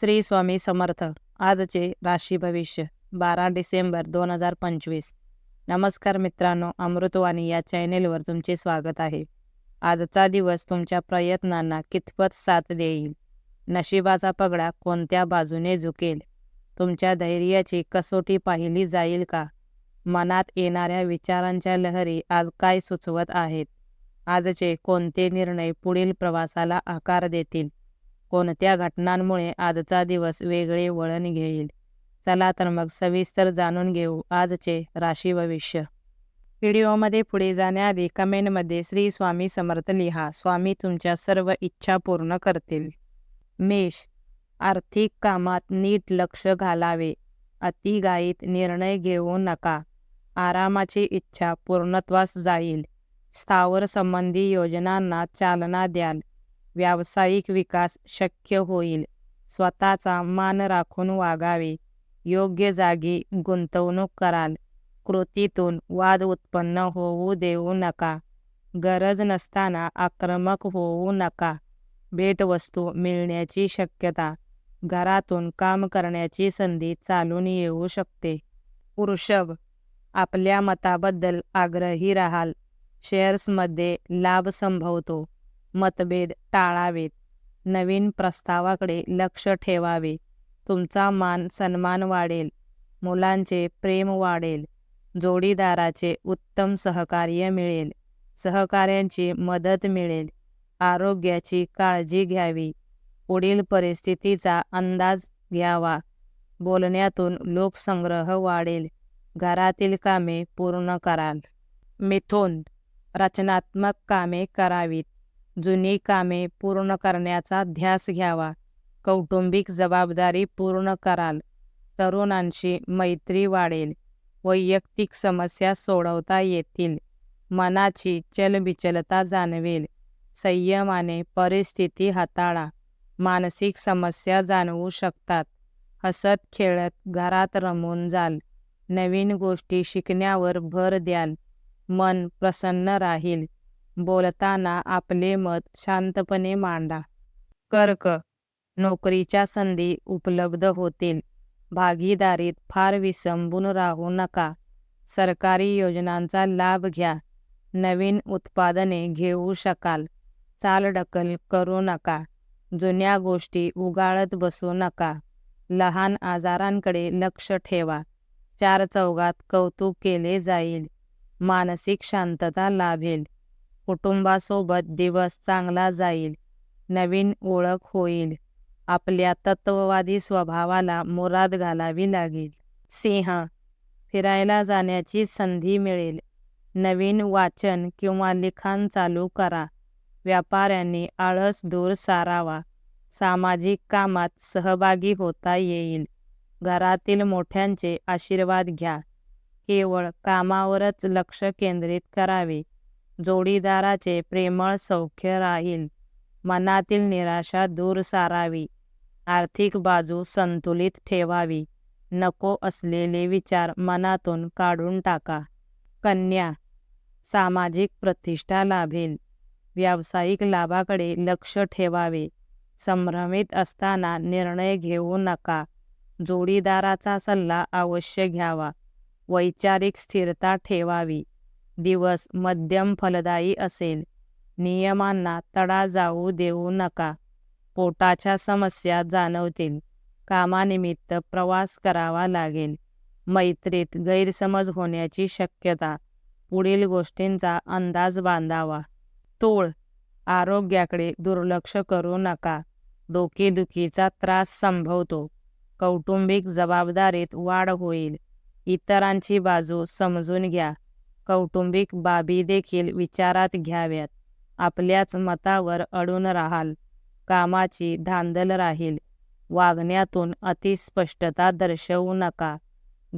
श्री स्वामी समर्थ. आजचे राशी भविष्य बारा डिसेंबर दोन हजार पंचवीस. नमस्कार मित्रांनो अमृतवाणी या चॅनेलवर तुमचे स्वागत आहे. आजचा दिवस तुमच्या प्रयत्नांना कितपत साथ देईल? नशिबाचा पगडा कोणत्या बाजूने झुकेल? तुमच्या धैर्याची कसोटी पाहिली जाईल का? मनात येणाऱ्या विचारांच्या लहरी आज काय सुचवत आहेत? आजचे कोणते निर्णय पुढील प्रवासाला आकार देतील? कोणत्या घटनांमुळे आजचा दिवस वेगळे वळण घेईल. चला तर मग सविस्तर जाणून घेऊ आजचे राशी भविष्य. व्हिडिओमध्ये पुढे जाण्याआधी कमेंटमध्ये श्री स्वामी समर्थ लिहा. स्वामी तुमच्या सर्व इच्छा पूर्ण करतील. मेष. आर्थिक कामात नीट लक्ष घालावे. अतिगाईत निर्णय घेऊ नका. आरामाची इच्छा पूर्णत्वास जाईल. स्थावर संबंधी योजनांना चालना द्याल. व्यावसायिक विकास शक्य होईल. स्वतःचा मान राखून वागावे. योग्य जागी गुंतवणूक कराल. कृतीतून वाद उत्पन्न होऊ देऊ नका. गरज नसताना आक्रमक होऊ नका. भेटवस्तू मिळण्याची शक्यता. घरातून काम करण्याची संधी चालून येऊ शकते. वृषभ आपल्या मताबद्दल आग्रही राहाल. शेअर्समध्ये लाभ संभवतो. मतभेद टाळावेत. नवीन प्रस्तावाकडे लक्ष ठेवावे. तुमचा मान सन्मान वाढेल. मुलांचे प्रेम वाढेल. जोडीदाराचे उत्तम सहकार्य मिळेल. सहकार्यांची मदत मिळेल. आरोग्याची काळजी घ्यावी. पुढील परिस्थितीचा अंदाज घ्यावा. बोलण्यातून लोकसंग्रह वाढेल. घरातील कामे पूर्ण कराल. मिथुन रचनात्मक कामे करावीत. जुनी कामे पूर्ण करण्याचा ध्यास घ्यावा. कौटुंबिक जबाबदारी पूर्ण कराल. तरुणांशी मैत्री वाढेल. वैयक्तिक समस्या सोडवता येतील. मनाची चलबिचलता जाणवेल. संयमाने परिस्थिती हाताळा. मानसिक समस्या जाणवू शकतात. हसत खेळत घरात रमून जाल. नवीन गोष्टी शिकण्यावर भर द्याल. मन प्रसन्न राहील. बोलताना आपले मत शांतपणे मांडा. कर्क नोकरीच्या संधी उपलब्ध होतील. भागीदारीत फार विसंबून राहू नका. सरकारी योजनांचा लाभ घ्या. नवीन उत्पादने घेऊ शकाल. चालढकल करू नका. जुन्या गोष्टी उगाळत बसू नका. लहान आजारांकडे लक्ष ठेवा. चार चौघात कौतुक केले जाईल. मानसिक शांतता लाभेल. कुटुंबासोबत दिवस चांगला जाईल नवीन ओळख होईल आपल्या तत्ववादी स्वभावाला मुराद घालावी लागेल. सिंह फिरायला जाण्याची संधी मिळेल. नवीन वाचन किंवा लिखाण चालू करा. व्यापाऱ्यांनी आळस दूर सारावा. सामाजिक कामात सहभागी होता येईल. घरातील मोठ्यांचे आशीर्वाद घ्या. केवळ कामावरच लक्ष केंद्रित करावे. जोडीदाराचे प्रेमळ सौख्य राहील. मनातील निराशा दूर सारावी. आर्थिक बाजू संतुलित ठेवावी. नको असलेले विचार मनातून काढून टाका. कन्या सामाजिक प्रतिष्ठा लाभेल. व्यावसायिक लाभाकडे लक्ष ठेवावे. संभ्रमित असताना निर्णय घेऊ नका. जोडीदाराचा सल्ला अवश्य घ्यावा. वैचारिक स्थिरता ठेवावी. दिवस मध्यम फलदायी असेल. नियमांना तडा जाऊ देऊ नका. पोटाच्या समस्या जाणवतील. कामानिमित्त प्रवास करावा लागेल. मैत्रीत गैरसमज होण्याची शक्यता. पुढील गोष्टींचा अंदाज बांधावा. तोळ आरोग्याकडे दुर्लक्ष करू नका. डोकेदुखीचा त्रास संभवतो. कौटुंबिक जबाबदारीत वाढ होईल. इतरांची बाजू समजून घ्या. कौटुंबिक बाबी देखील विचारात घ्याव्यात. आपल्याच मतावर अडून राहाल. कामाची धांदल राहील. वागण्यातून अतिस्पष्टता दर्शवू नका.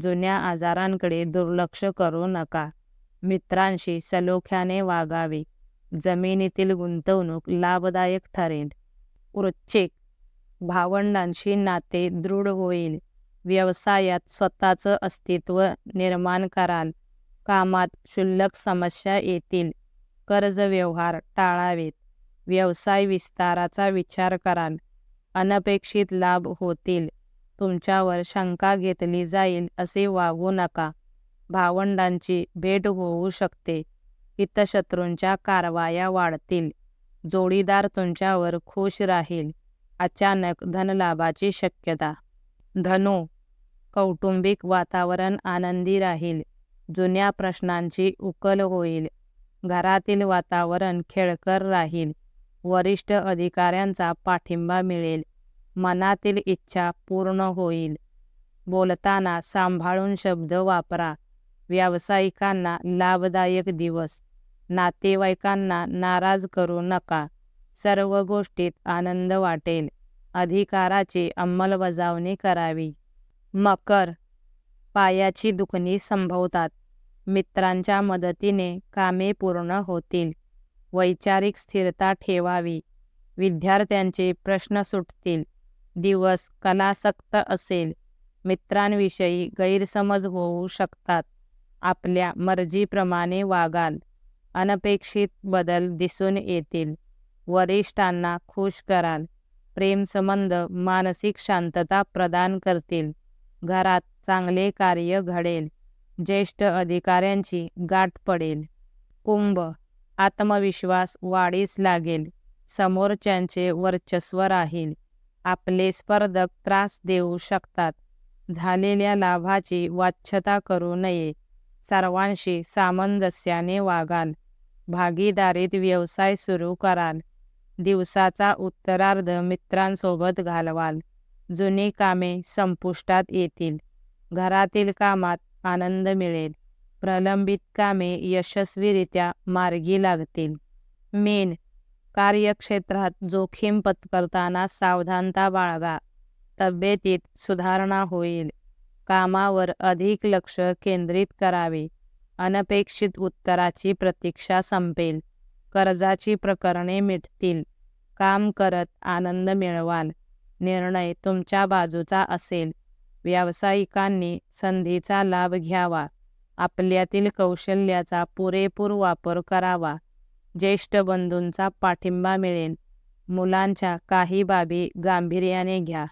जुन्या आजारांकडे दुर्लक्ष करू नका. मित्रांशी सलोख्याने वागावे. जमिनीतील गुंतवणूक लाभदायक ठरेल. वृश्चिक भावंडांशी नाते दृढ होईल. व्यवसायात स्वतःचं अस्तित्व निर्माण कराल. कामात क्षुल्लक समस्या येतील. कर्ज व्यवहार टाळावेत. व्यवसाय विस्ताराचा विचार कराल. अनपेक्षित लाभ होतील. तुमच्यावर शंका घेतली जाईल असे वागू नका. भावंडांची भेट होऊ शकते. हितशत्रूंच्या कारवाया वाढतील. जोडीदार तुमच्यावर खुश राहील. अचानक धनलाभाची शक्यता. धनु कौटुंबिक वातावरण आनंदी राहील. जुन्या प्रश्नांची उकल होईल. घरातील वातावरण खेळकर राहील. वरिष्ठ अधिकाऱ्यांचा पाठिंबा मिळेल. मनातील इच्छा पूर्ण होईल. बोलताना सांभाळून शब्द वापरा. व्यावसायिकांना लाभदायक दिवस. नातेवाईकांना नाराज करू नका. सर्व गोष्टीत आनंद वाटेल. अधिकाराची अंमलबजावणी करावी. मकर पायाची दुखणी संभवतात. मित्रांच्या मदतीने कामे पूर्ण होतील. वैचारिक स्थिरता ठेवावी. विद्यार्थ्यांचे प्रश्न सुटतील. दिवस कलासक्त असेल. मित्रांविषयी गैरसमज होऊ शकतात. आपल्या मर्जीप्रमाणे वागाल. अनपेक्षित बदल दिसून येतील. वरिष्ठांना खुश कराल. प्रेमसंबंध मानसिक शांतता प्रदान करतील. घरात चांगले कार्य घडेल. ज्येष्ठ अधिकाऱ्यांची गाठ पडेल. कुंभ आत्मविश्वास वाढीस लागेल. समोरच्यांचे वर्चस्व राहील. आपले स्पर्धक त्रास देऊ शकतात. झालेल्या लाभाची वाच्छता करू नये. सर्वांशी सामंजस्याने वागाल. भागीदारीत व्यवसाय सुरू कराल. दिवसाचा उत्तरार्ध मित्रांसोबत घालवाल. जुनी कामे संपुष्टात येतील. घरातील कामात आनंद मिळेल. प्रलंबित कामे यशस्वीरित्या मार्गी लागतील. मेन कार्यक्षेत्रात जोखीम पत्करताना सावधानता बाळगा. तब्येतीत सुधारणा होईल. कामावर अधिक लक्ष केंद्रित करावे. अनपेक्षित उत्तराची प्रतीक्षा संपेल. कर्जाची प्रकरणे मिटतील. काम करत आनंद मिळवाल. निर्णय तुमच्या बाजूचा असेल. व्यावसायिकांनी संधीचा लाभ घ्यावा. आपल्यातील कौशल्याचा पुरेपूर वापर करावा. ज्येष्ठ बंधूंचा पाठिंबा मिळेल. मुलांच्या काही बाबी गांभीर्याने घ्या.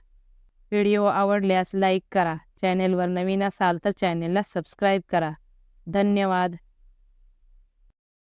व्हिडिओ आवडल्यास लाईक करा. चॅनेलवर नवीन असाल तर चॅनेलला सबस्क्राईब करा. धन्यवाद.